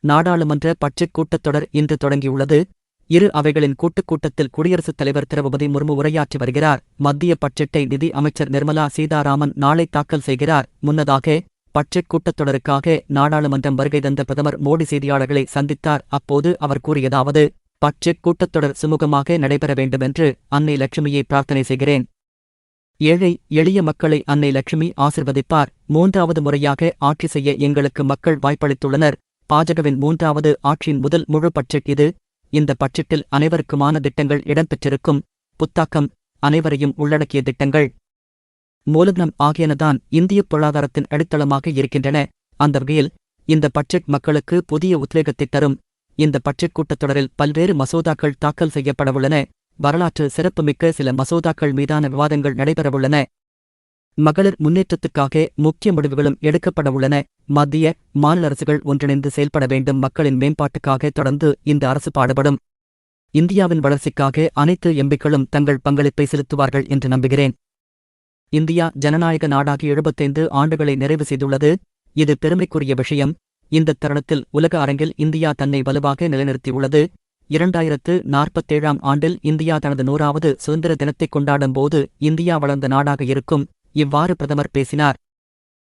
நாடாளுமன்ற பட்ஜெட் கூட்டத்தொடர் இன்று தொடங்கியுள்ளது. இரு அவைகளின் கூட்டுக் கூட்டத்தில் குடியரசுத் தலைவர் திரௌபதி முர்மு உரையாற்றி வருகிறார். மத்திய பட்ஜெட்டை நிதி அமைச்சர் நிர்மலா சீதாராமன் நாளை தாக்கல் செய்கிறார். முன்னதாக பட்ஜெட் கூட்டத்தொடருக்காக நாடாளுமன்றம் வருகை தந்த பிரதமர் மோடி செய்தியாளர்களை சந்தித்தார். அப்போது அவர் கூறியதாவது பட்ஜெட் கூட்டத்தொடர் சுமூகமாக நடைபெற வேண்டுமென்று அன்னை லட்சுமியை பிரார்த்தனை செய்கிறேன். ஏழை எளிய மக்களை அன்னை லட்சுமி ஆசிர்வதிப்பார். மூன்றாவது முறையாக ஆட்சி செய்ய எங்களுக்கு மக்கள் வாய்ப்பளித்துள்ளனர். பாஜகவின் மூன்றாவது ஆட்சியின் முதல் முழு பட்ஜெட் இது. இந்த பட்ஜெட்டில் அனைவருக்குமான திட்டங்கள் இடம்பெற்றிருக்கும். புத்தாக்கம் அனைவரையும் உள்ளடக்கிய திட்டங்கள். மூலதனம் ஆகியனதான் இந்திய பொருளாதாரத்தின் அடித்தளமாக இருக்கின்றன. அந்த வகையில் இந்த பட்ஜெட் மக்களுக்கு புதிய உத்வேகத்தை தரும். இந்த பட்ஜெட் கூட்டத்தொடரில் பல்வேறு மசோதாக்கள் தாக்கல் செய்யப்படவுள்ளன. வரலாற்று சிறப்புமிக்க சில மசோதாக்கள் மீதான விவாதங்கள் நடைபெறவுள்ளன. மகளிர் முன்னேற்றத்துக்காக முக்கிய முடிவுகளும் எடுக்கப்படவுள்ளன மத்திய மாநில அரசுகள் ஒன்றிணைந்து செயல்பட வேண்டும் மக்களின் மேம்பாட்டுக்காக தொடர்ந்து இந்த அரசு பாடுபடும். இந்தியாவின் வளர்ச்சிக்காக அனைத்து எம்பிக்களும் தங்கள் பங்களிப்பை செலுத்துவார்கள் என்று நம்புகிறேன். இந்தியா ஜனநாயக நாடாகி எழுபத்தைந்து ஆண்டுகளை நிறைவு செய்துள்ளது. இது பெருமைக்குரிய விஷயம். இந்த தருணத்தில் உலக அரங்கில் இந்தியா தன்னை வலுவாக நிலைநிறுத்தியுள்ளது. இரண்டாயிரத்து நாற்பத்தேழாம் ஆண்டில் இந்தியா தனது நூறாவது சுதந்திர தினத்தை கொண்டாடும் போது இந்தியா வளர்ந்த நாடாக இருக்கும். இவ்வாறு பிரதமர் பேசினார்.